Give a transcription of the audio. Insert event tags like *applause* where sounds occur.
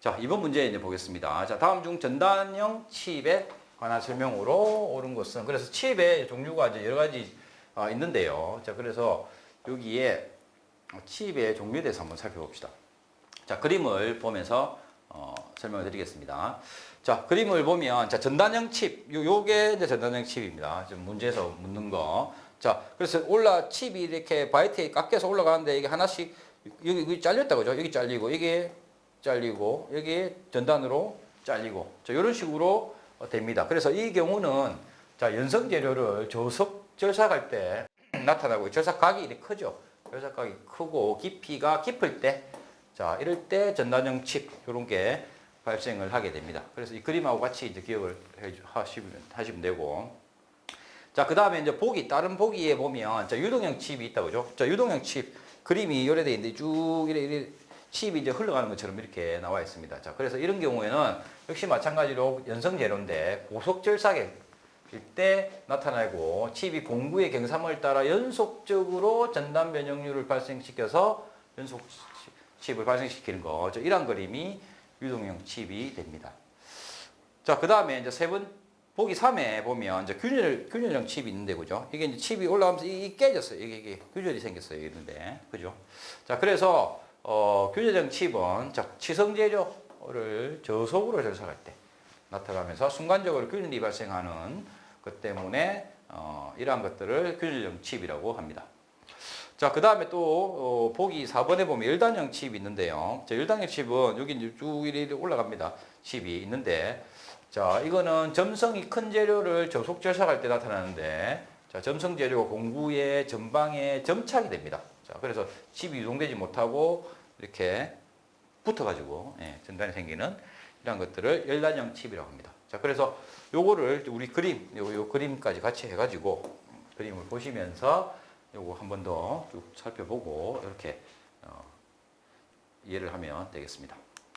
자, 이번 문제 이제 보겠습니다. 자, 다음 중 전단형 칩에 관한 설명으로 옳은 것은 그래서 칩의 종류가 이제 여러 가지 어, 있는데요. 자, 그래서 여기에 칩의 종류에 대해서 한번 살펴봅시다. 자, 그림을 보면서 어, 설명을 드리겠습니다. 자, 그림을 보면 자, 전단형 칩. 요 요게 이제 전단형 칩입니다. 지금 문제에서 묻는 거. 자, 그래서 올라 칩이 이렇게 바이트에 깎여서 올라가는데 이게 하나씩 여기, 여기 잘렸다 그죠? 여기 잘리고 이게 잘리고 여기 전단으로 잘리고 자, 이런 식으로 어, 됩니다. 그래서 이 경우는 자, 연성 재료를 저속 절삭할 때 *clears throat* 나타나고 절삭각이 크죠. 절삭각이 크고 깊이가 깊을 때 자, 이럴 때 전단형 칩 이런 게 발생을 하게 됩니다. 그래서 이 그림하고 같이 이제 기억을 하시면 하시면 되고 자, 그 다음에 이제 보기, 다른 보기에 보면, 자, 유동형 칩이 있다, 그죠? 자, 유동형 칩, 그림이 요래 돼 있는데 쭉 이래, 이래 칩이 이제 흘러가는 것처럼 이렇게 나와 있습니다. 자, 그래서 이런 경우에는 역시 마찬가지로 연성 재료인데 고속 절삭일 때 나타나고 칩이 공구의 경삼을 따라 연속적으로 전단 변형률을 발생시켜서 연속 칩을 발생시키는 거. 저 이런 그림이 유동형 칩이 됩니다. 자, 그 다음에 이제 세 번, 보기 3에 보면 이제 균열, 균열형 칩이 있는데, 그죠? 이게 이제 칩이 올라가면서 이, 이 깨졌어요. 이게, 이게 균열이 생겼어요. 이런데. 그죠? 자, 그래서, 어, 균열형 칩은, 자, 치성재료를 저속으로 절삭할 때 나타나면서 순간적으로 균열이 발생하는 것 때문에, 어, 이러한 것들을 균열형 칩이라고 합니다. 자, 그 다음에 또, 어, 보기 4번에 보면 열단형 칩이 있는데요. 자, 열단형 칩은 여기 쭉 이렇게 올라갑니다. 칩이 있는데, 자, 이거는 점성이 큰 재료를 저속 절삭할 때 나타나는데, 자, 점성 재료가 공구의 전방에 점착이 됩니다. 자, 그래서 칩이 유동되지 못하고 이렇게 붙어가지고, 예, 전단이 생기는 이런 것들을 열단형 칩이라고 합니다. 자, 그래서 요거를 우리 그림, 요, 요 그림까지 같이 해가지고 그림을 보시면서 요거 한 번 더 쭉 살펴보고 이렇게 어, 이해를 하면 되겠습니다.